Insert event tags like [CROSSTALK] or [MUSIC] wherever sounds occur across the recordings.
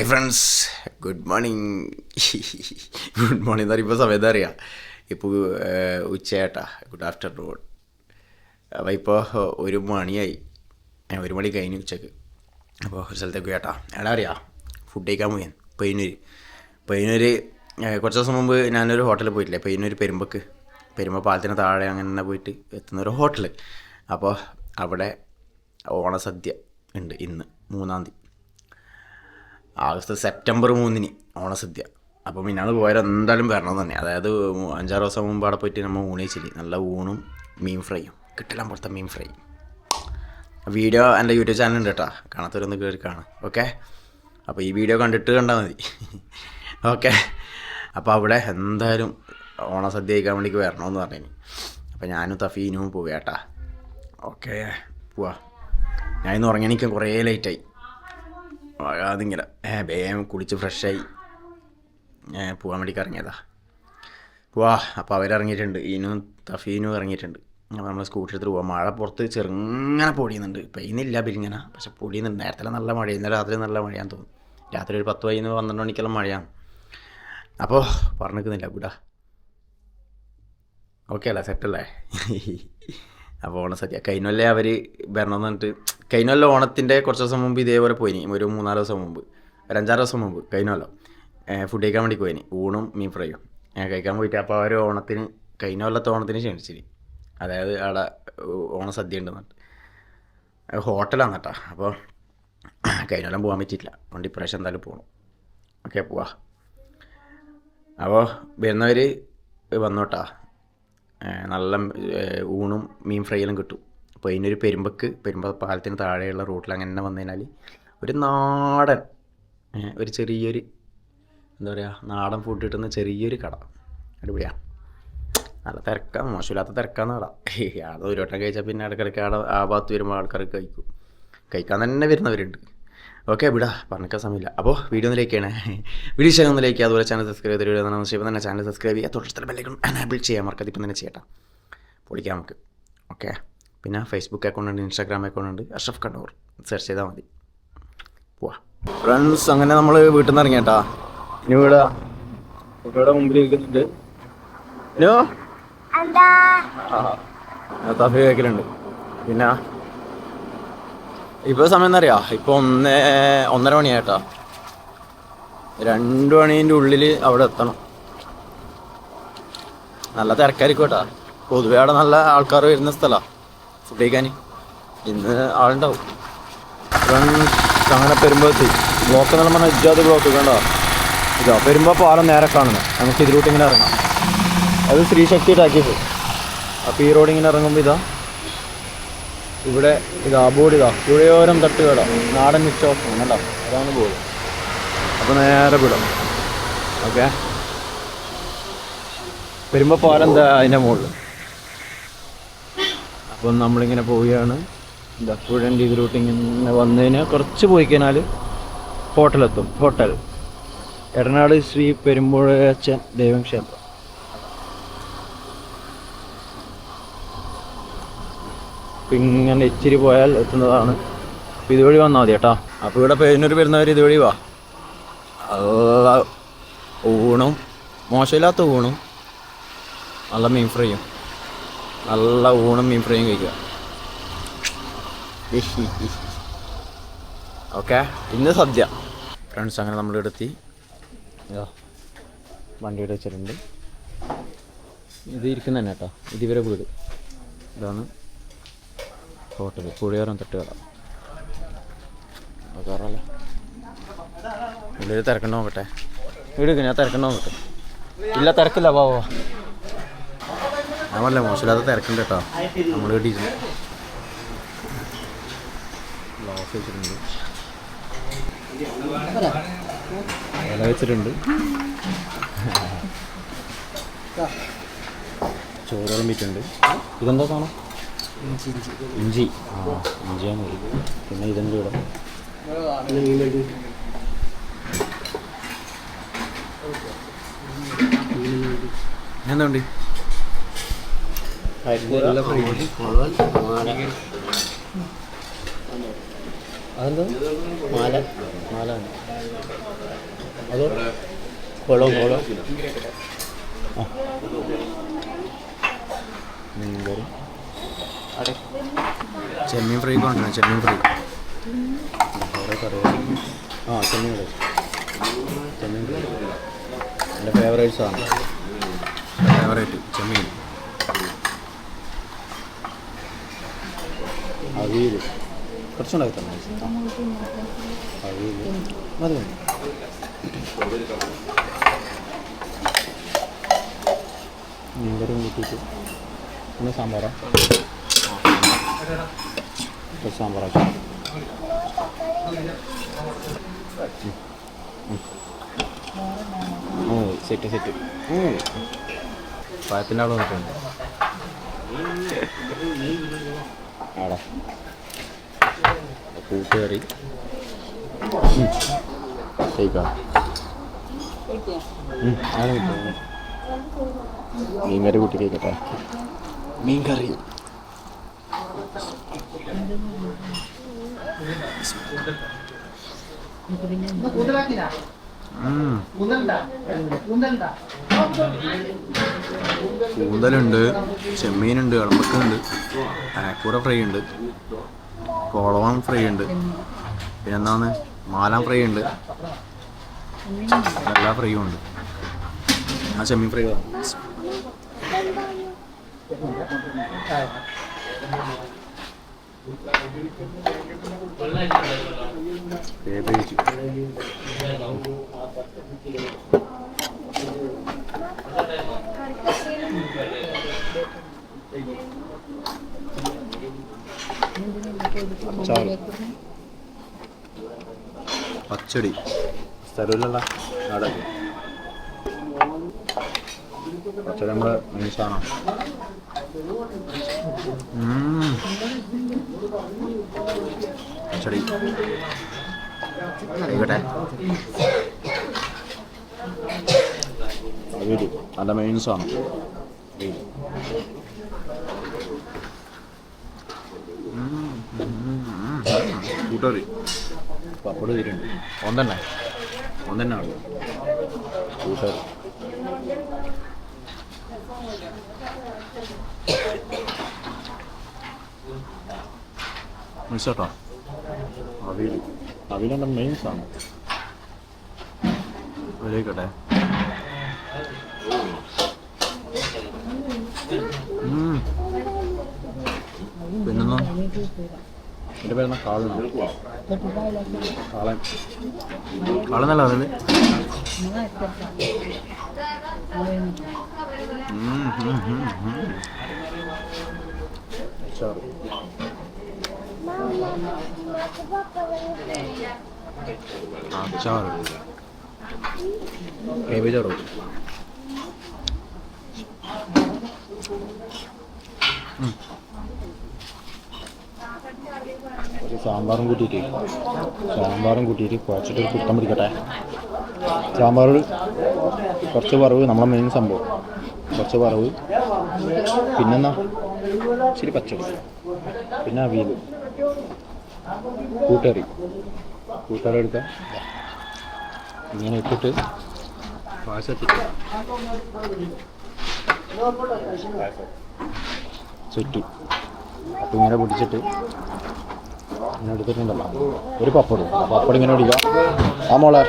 Hi friends good morning good morning എന്ന് പറയുമ്പോൾ സമയത്ത് അറിയാം? ഇപ്പോൾ ഉച്ചയാട്ടാ. ഗുഡ് ആഫ്റ്റർനൂൺ അപ്പോൾ ഇപ്പോൾ ഒരു മണിയായി. ഒരു മണി കഴിഞ്ഞു ഉച്ചയ്ക്ക്. അപ്പോൾ ഒരു സ്ഥലത്തേക്ക് ചേട്ടാ എടാ അറിയാം? ഫുഡ് കഴിക്കാൻ പോയി പയ്യന്നൂർ പയ്യന്നൂർ കുറച്ച് ദിവസം മുമ്പ് ഞാനൊരു ഹോട്ടലിൽ പോയിട്ടില്ലേ? പയ്യന്നൂർ പെരുമ്പക്ക്. പെരുമ്പ പാലത്തിന് താഴെ അങ്ങനെ പോയിട്ട് എത്തുന്ന ഒരു ഹോട്ടൽ അപ്പോൾ അവിടെ ഓണസദ്യ ഉണ്ട് ഇന്ന് മൂന്നാം തീയതി. ആഗസ്റ്റ് സെപ്റ്റംബർ മൂന്നിന് ഓണസദ്യ അപ്പോൾ അത് പോയാൽ എന്തായാലും വരണം തന്നെ. അതായത് അഞ്ചാറ് ദിവസം മുമ്പ് അവിടെ പോയിട്ട് നമ്മൾ ഊണിച്ചില്ലേ നല്ല ഊണും മീൻ ഫ്രൈയും. കിട്ടില്ല പുറത്തെ മീൻ ഫ്രൈ വീഡിയോ എന്റെ യൂട്യൂബ് ചാനൽ ഉണ്ട് കേട്ടോ. കാണാത്തവരൊന്ന് കയറി കാണാം. ഓക്കെ? അപ്പോൾ ഈ വീഡിയോ കണ്ടിട്ട് കണ്ടാൽ മതി. [LAUGHS] ഓക്കെ? അപ്പോൾ അവിടെ എന്തായാലും ഓണസദ്യ കഴിക്കാൻ വേണ്ടിക്ക് വരണമെന്ന് പറഞ്ഞു അപ്പോൾ ഞാനും തഫീനും പോവുക കേട്ടാ. ഓക്കെ? പോവാ. ഞാൻ ഇന്ന് ഉറങ്ങി നിൽക്കാൻ കുറേ ലേറ്റായി അതിങ്ങനെ വേഗം കുളിച്ച് ഫ്രഷായി. പോകാൻ വേണ്ടി ഇറങ്ങിയതാ പോവാ അപ്പോൾ അവരിറങ്ങിയിട്ടുണ്ട്. ഈനും തഫീനും ഇറങ്ങിയിട്ടുണ്ട്. അപ്പോൾ നമ്മൾ സ്കൂട്ടി എടുത്ത് പോവാം. മഴ പുറത്ത് ചെറുങ്ങനെ പൊടിയുന്നുണ്ട്. പെയ്യുന്നില്ല പിരിങ്ങനെ പക്ഷെ പൊടിയുന്നുണ്ട്. നേരത്തെ നല്ല മഴ ഇന്നലെ രാത്രി നല്ല മഴയാന്ന് തോന്നുന്നു. രാത്രി ഒരു പത്ത് വൈകുന്നേരം പന്ത്രണ്ട് മണിക്കെല്ലാം മഴയാണ്. അപ്പോൾ പറഞ്ഞിരിക്കുന്നില്ല വിടാ. ഓക്കെ അല്ല? സെറ്റല്ലേ അപ്പോൾ ഓണസദ്യ കഴിഞ്ഞൊല്ലേ അവർ എന്ന് പറഞ്ഞിട്ട് കഴിഞ്ഞൊല്ല ഓണത്തിന്റെ കുറച്ച് ദിവസം മുമ്പ് ഇതേപോലെ പോയിനി. ഒരു മൂന്നാൽ ദിവസം മുമ്പ്. ഒരു അഞ്ചാറ് ദിവസം മുമ്പ് കഴിഞ്ഞല്ലോ ഫുഡ് കഴിക്കാൻ വേണ്ടി പോയിനി. ഊണും മീൻ ഫ്രൈയും. ഞാൻ കഴിക്കാൻ പോയിട്ട് അപ്പോൾ അവർ ഓണത്തിന് കഴിഞ്ഞ കൊല്ലത്തെ ഓണത്തിന് ക്ഷണിച്ചിരി അതായത് അവിടെ ഓണസദ്യ ഉണ്ട് പറഞ്ഞിട്ട്. ഹോട്ടലാണ് കേട്ടോ. അപ്പോൾ കഴിഞ്ഞ കൊല്ലം പോകാൻ പറ്റിയില്ല അതുകൊണ്ട് ഇപ്രാവശ്യം എന്തായാലും പോകണം ഓക്കെ പോവാ. അപ്പോൾ വരുന്നവർ വന്നോട്ടാ. നല്ല ഊണും മീൻ ഫ്രൈയെല്ലാം കിട്ടും. അപ്പോൾ അതിനൊരു പെരുമ്പക്ക് പെരുമ്പ പാലത്തിന് താഴെയുള്ള റൂട്ടിൽ അങ്ങനെ വന്നു കഴിഞ്ഞാൽ ഒരു നാടൻ ഒരു ചെറിയൊരു എന്താ പറയുക നാടൻ ഫുഡ് കിട്ടുന്ന ചെറിയൊരു കട. അടിപൊളിയാണ് നല്ല തിരക്കാണ് മോശമില്ലാത്ത തിരക്കാന്ന് കട അത് ഒരു വട്ടം കഴിച്ചാൽ പിന്നെ ഇടയ്ക്കിടയ്ക്ക് അവിടെ ആ ഭാഗത്ത് വരുമ്പോൾ ആൾക്കാർക്ക് കഴിക്കും. കഴിക്കാൻ തന്നെ വരുന്നവരുണ്ട്. ഓക്കെ വിടാ പറഞ്ഞിക്കാൻ സമയമില്ല. അപ്പോൾ വീഡിയോ ഒന്നിലേക്കാണ്. വീഡിയോ ചെയ്യാൻ ഒന്നിലേക്ക് അതുപോലെ ചാനൽ സബ്സ്ക്രൈബ് ചെയ്ത് വീഡിയോ ചെയ്യുമ്പോൾ തന്നെ ചാനൽ സബ്സ്ക്രൈബ് ചെയ്യുക. തൊട്ടടുത്ത ബെല്ലേക്കും എനാബിൾ ചെയ്യാം. മറക്കാതെ ഇപ്പം തന്നെ ചെയ്യട്ടെ. പൊളിക്കാം നമുക്ക്. ഓക്കെ. പിന്നെ ഫേസ്ബുക്ക് അക്കൗണ്ട് ഉണ്ട് ഇൻസ്റ്റാഗ്രാം അക്കൗണ്ട് ഉണ്ട്. അഷ്റഫ് കണ്ണൂർ സെർച്ച് ചെയ്താൽ മതി. പോവാ. ഫ്രണ്ട്സ് അങ്ങനെ നമ്മൾ വീട്ടിൽ നിന്ന് ഇറങ്ങിയേട്ടാ. ഇനി ഇവിടെ ഇവിടെ മുമ്പിൽ ഇരിക്കുന്നുണ്ട്. തഫി കേൾക്കലുണ്ട് പിന്നെ ഇപ്പോൾ സമയം എന്നറിയാ ഇപ്പോൾ ഒന്ന് ഒന്നര മണിയായിട്ടാ. രണ്ട് മണീന്റെ ഉള്ളിൽ അവിടെ എത്തണം. നല്ല തിരക്കായിരിക്കും കേട്ടാ പൊതുവെ അവിടെ നല്ല ആൾക്കാർ വരുന്ന സ്ഥലമാണ് ഫുഡ് കഴിക്കാൻ. ഇന്ന് ആളുണ്ടാവും. അങ്ങനെ പെരുമ്പോഴത്തി ബ്ലോക്ക് എന്നുള്ള പറഞ്ഞാൽ ബ്ലോക്ക് കണ്ടോ ഇതാ പെരുമ്പോൾ പാലം നേരെ കാണുന്നത് നമുക്ക് ഇതിലൂട്ട് ഇങ്ങനെ ഇറങ്ങാം. അത് ശ്രീശക്തി ടാക്കീസ് അപ്പോൾ ഈ റോഡ് ഇങ്ങനെ ഇറങ്ങുമ്പോൾ ഇതാ. ഇവിടെ ഇതാ ബോർഡ് ഇതാ പുഴയോരം തട്ടുകട നാടൻ വിശ്വാസം കണ്ടോ അതാണ് ബോർഡ് അപ്പോൾ നേരെ വിടും. ഓക്കെ. വരുമ്പോൾ പാലം അതിന്റെ മുകളിൽ അപ്പം നമ്മളിങ്ങനെ പോവുകയാണ്. എന്താ പുഴന്റെ ഇതിലോട്ട് ഇങ്ങനെ വന്നു കഴിഞ്ഞാൽ കുറച്ച് പോയി കഴിഞ്ഞാൽ ഹോട്ടലെത്തും. ഹോട്ടൽ. എടനാട് ശ്രീ പെരുമ്പുഴച്ചൻ ദൈവം ക്ഷേത്രം. ഇങ്ങനെ ഇച്ചിരി പോയാൽ എത്തുന്നതാണ്. അപ്പോൾ ഇതുവഴി വന്നാൽ മതി കേട്ടോ. അപ്പോൾ ഇവിടെ പേരിനൊരു വരുന്നവർ ഇതുവഴി വാ. ഊണും മോശമില്ലാത്ത ഊണും നല്ല മീൻ ഫ്രൈയും നല്ല ഊണും മീൻ ഫ്രൈയും കഴിക്കുക. [LAUGHS] ഓക്കെ ഇന്ന് സദ്യ. ഫ്രണ്ട്സ് അങ്ങനെ നമ്മൾ എത്തി വണ്ടി ഇവിടെ വെച്ചിട്ടുണ്ട്. ഇത് ഇരിക്കുന്നതന്നെ കേട്ടോ. ഇതിവരെ വീട്. ഇതാണ് ഹോട്ടൽ പുഴയോരം തട്ടുകട കയറാമല്ലോ ഉള്ളിൽ തിരക്കണ്ട നോക്കട്ടെ. വീട് ഞാൻ തിരക്കണ്ട നോക്കട്ടെ. ഇല്ല തിരക്കില്ല വാ ഞാൻ പറഞ്ഞ മോശമില്ലാത്ത തിരക്കുണ്ട് കേട്ടോ. നമ്മൾ വീട്ടിൽ ഓഫ് വെച്ചിട്ടുണ്ട്. ഇല വെച്ചിട്ടുണ്ട്. ചോറ് വിളമ്പിട്ടുണ്ട് ഇതെന്താ കാണാം ഇഞ്ചി. ആ ഇഞ്ചിയാണ്. മതി പിന്നെ ഇതെന്ത് ഇവിടെ എന്തുണ്ട് അതെന്താ? മാല. മാല അതോ? കുളം കുളം ആ. മീൻകറി ചെമ്മീൻ ഫ്രൈ കൊണ്ടുവരണം ചെമ്മീൻ ഫ്രൈ. കുറേ ആ ചെമ്മീൻ ഫ്രൈ ചെമ്മീൻ ഫ്രൈ എന്റെ ഫേവറേറ്റ് സാധനം. ഫേവറേറ്റ് ചെമ്മീൻ. അവിയൽ കുറച്ചുണ്ടാക്കി തന്നെ അവിയൽ മതി മതി. മീൻകറിയും കൂട്ടിയിട്ട്. പിന്നെ സാമ്പാറാ? കുറച്ച് സാമ്പാറാക്കി സെറ്റ് സെറ്റ്. പായത്തിന്റെ അവിടെ വന്നിട്ടുണ്ട് ആടാ കൂട്ടുകറി കിട്ടും മീൻകറി കൂട്ടി മീൻ കറി കൂന്തലുണ്ട്? ചെമ്മീനുണ്ട് ഇളമ്പക്കുണ്ട് അനക്കൂറ ഫ്രൈ ഉണ്ട് കോളവൻ ഫ്രൈ ഉണ്ട് പിന്നെന്താണ്? മാലാം ഫ്രൈ ഉണ്ട് എല്ലാ ഫ്രൈയും ഉണ്ട്. ആ ചെമ്മീൻ ഫ്രൈ കേബേജ് പച്ചടി. സ്ഥലമില്ലല്ല അവിടെ പച്ചടി നമ്മുടെ മെയിൻ പച്ചടി കഴിക്കട്ടെ അവിയൽ നല്ല മെയിൻ സാധനം അവിയൽ കൂട്ടറി പപ്പട് തീരുണ്ട് ഒന്നെണ്ണ ഒന്നെണ്ണ ഉള്ളു കൂട്ടുകറി മിസ്സട്ടോ അവിയൽ അവിയലാണ് മെയിൻ സാധനം കഴിക്കട്ടെ ഉം. പിന്നെന്നോ എന്റെ പേരെന്നാ കാളനാണ് കാളൻ. വളർന്നല്ലോ അതിൽ അച്ചാറ് കേബേജ് അറോ ഒരു സാമ്പാറും കൂട്ടിയിട്ട് സാമ്പാറും കൂട്ടിയിട്ട് കുറച്ചിട്ട് കുത്തം പിടിക്കട്ടെ? സാമ്പാറിൽ കുറച്ച് വറവ് നമ്മളെ മെയിൻ സംഭവം. കുറച്ച് വറവ്. പിന്നെന്നാ? ശരി പച്ചടി പിന്നെ അവിയൽ കൂട്ടറി. കൂട്ടറി എടുക്കാം. ഇങ്ങനെ ഇട്ടിട്ട് പായസത്തിൽ. സെറ്റ് അപ്പം ഇങ്ങനെ പിടിച്ചിട്ട് ഇങ്ങനെ എടുത്തിട്ടുണ്ടല്ലോ. ഒരു പപ്പടും. പപ്പടം ഇങ്ങനെ പിടിക്കാം ആ മോളെ.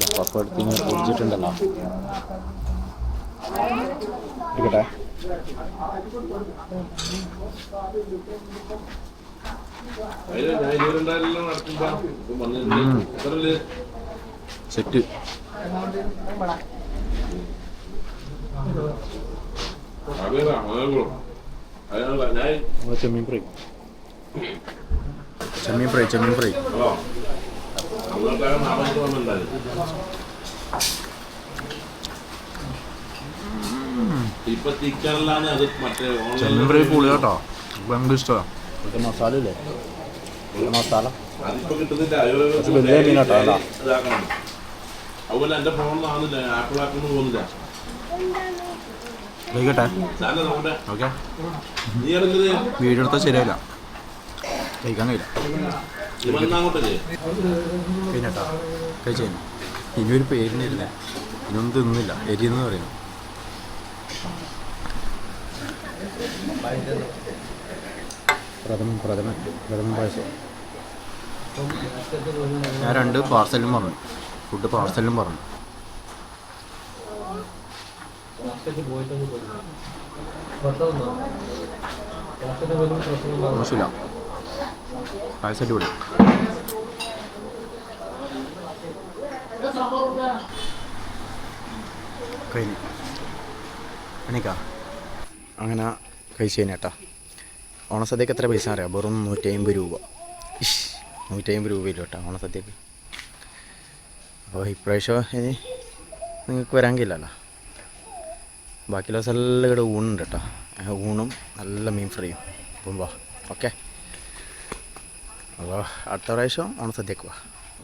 ദാ പപ്പടം എടുത്ത് ഇങ്ങനെ പൊടിച്ചിട്ടുണ്ടല്ലോ. എടുക്കട്ടെ സെറ്റ് ചെമ്മീൻ ഫ്രൈ. ചെമ്മീൻ ഫ്രൈ ചെമ്മീൻ ഫ്രൈ. ഇപ്പൊ തിക്കറിലാണ് അത് മറ്റേ ചെമ്മീൻ ഫ്രൈ പൊളി കേട്ടോ ഭയങ്കര ഇഷ്ടമാണ് ഇത് മസാല ഇല്ലേ? മസാല. അതിപ്പോ കിട്ടുന്നില്ല. കുറച്ച് വലിയ മീനാട്ടോ അല്ല ഇതാക്കണം. അതുപോലെ എന്റെ ഫോണിലാവുന്നില്ല ആപ്പിൾ ആപ്പിൾ പോകുന്നില്ല കഴിക്കട്ടെ സാധനം നമ്മുടെ ഓക്കെ. നീ ഇറങ്ങുന്നത് വീഡിയോ എടുത്താൽ ശരിയായില്ല കഴിക്കാൻ കഴിയില്ല. കഴിച്ചു ഇനി? ഒരു പേരിനില്ല ഇനൊന്നും തിന്നില്ല. എരിയെന്ന് പറയുന്നു. പ്രഥമൻ പ്രഥമൻ പ്രഥമൻ പായസം ഞാൻ രണ്ട് പാർസലും പറഞ്ഞു. ഫുഡ് പാർസലും പറഞ്ഞു. മോശമില്ല. പായസം അടിപൊളി. കഴിഞ്ഞു. എണീക്കാ. അങ്ങനെ കഴിച്ചു കേട്ടോ ഓണസദ്യക്ക് എത്ര പൈസ അറിയാം? വെറും നൂറ്റി അമ്പത് രൂപ. ഇഷ് നൂറ്റി അമ്പത് രൂപയില്ല കേട്ടോ ഓണസദ്യക്ക്. അപ്പോൾ ഇപ്രാവശ്യം ഇനി നിങ്ങൾക്ക് വരാൻ കഴിയില്ലല്ലോ ബാക്കിയുള്ള ദിവസം എല്ലാം ഇവിടെ ഊണുണ്ട് കേട്ടോ ഊണും നല്ല മീൻ ഫ്രൈയും. വാ. ഓക്കെ. അപ്പോൾ അടുത്ത പ്രാവശ്യം ഓണസദ്യക്ക് വാ.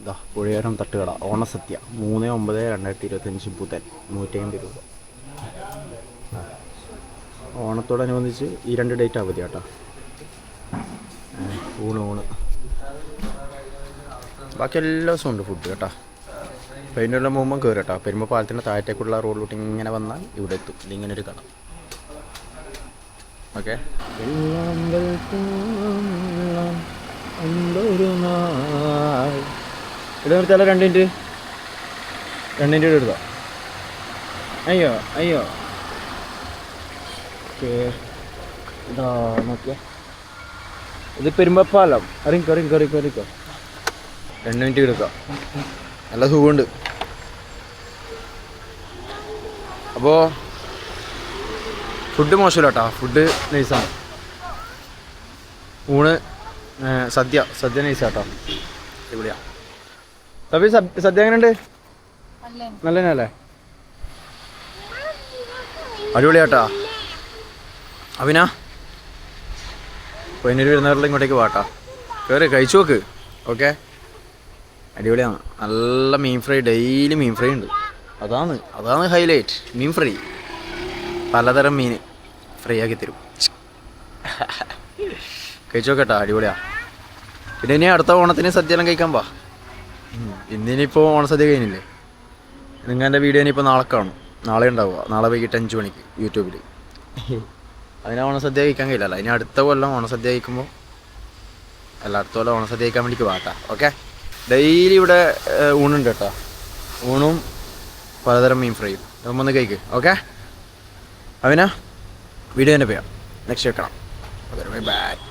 ഇതാ പുഴയോരം തട്ടുകട. ഓണസദ്യ. മൂന്ന് ഒമ്പത് രണ്ടായിരത്തി ഇരുപത്തഞ്ച് ബുധൻ. നൂറ്റി അമ്പത് രൂപ. ഓണത്തോടനുബന്ധിച്ച് ഈ രണ്ട് ഡേറ്റ് അവധി കേട്ടോ ഊണ് ഊണ്. ബാക്കി എല്ലാ ദിവസവും ഉണ്ട് ഫുഡ് കേട്ടോ. പെയിന്റെല്ലാം പോകുമ്പോൾ കയറി കേട്ടോ. പെരുമ്പോൾ പാലത്തിന്റെ താഴത്തേക്കുള്ള റോഡിലോട്ട് ഇങ്ങനെ വന്നാൽ ഇവിടെ എത്തും. ഇതിങ്ങനെ ഒരു കട ഓക്കെ ഇവിടെ നിർത്തിയാലോ രണ്ട് മിനിറ്റ് രണ്ട് മിനിറ്റ് എടുത്തോ? അയ്യോ അയ്യോ. ഓക്കെ. ഇതാ നോക്കിയ. ഇത് പെരുമ്പപ്പാലം അറിയിക്കോ അറിയിക്കോ അറിയിക്കോ അറിയിക്കോ രണ്ട് മിനിറ്റ് എടുക്കാം. നല്ല സുഖമുണ്ട്. അപ്പോ ഫുഡ് മോശമില്ല കേട്ടോ ഫുഡ് നൈസാണ് ഊണ് സദ്യ. സദ്യ നൈസാട്ടോ ഇവിടെയാ റബി സദ്യ സദ്യ എങ്ങനെയുണ്ട്? നല്ല അല്ലേ? അടിപൊളിയാട്ടാ. അഭിന പൊന്നൂർ വരുന്നവരുടെ ഇങ്ങോട്ടേക്ക് വാട്ടാ കയറി കഴിച്ചു നോക്ക്. ഓക്കെ? അടിപൊളിയാണ്. നല്ല മീൻ ഫ്രൈ ഡെയിലി മീൻ ഫ്രൈ ഉണ്ട്. അതാണ് അതാണ് ഹൈലൈറ്റ്. മീൻ ഫ്രൈ. പലതരം മീൻ ഫ്രൈ ആക്കി തരും. കഴിച്ചു നോക്കട്ടാ അടിപൊളിയാ. പിന്നെ ഇനി അടുത്ത ഓണത്തിന് സദ്യയെല്ലാം കഴിക്കാൻ പാ. ഇന്നിനിപ്പോൾ ഓണസദ്യ കഴിഞ്ഞില്ലേ? എന്റെ വീഡിയോ ഇനിയിപ്പോൾ നാളെ കാണും. നാളെ ഉണ്ടാവുക. നാളെ വൈകിട്ട് അഞ്ച് മണിക്ക് യൂട്യൂബിൽ അതിന് ഓണസദ്യ കഴിക്കാൻ കഴിയില്ലല്ലോ. ഇനി അടുത്ത കൊല്ലം ഓണസദ്യ കഴിക്കുമ്പോൾ അല്ല അടുത്ത കൊല്ലം ഓണസദ്യ കഴിക്കാൻ വേണ്ടിക്ക് പാട്ടാ ഓക്കെ ഡെയിലി ഇവിടെ ഊണുണ്ട് കേട്ടോ. ഊണും പലതരം മീൻ ഫ്രൈയും. ഒന്ന് കഴിക്ക്. ഓക്കെ അവനാ വീഡിയോ തന്നെ പോയാം നെക്സ്റ്റ് വെക്കണം. Bye bye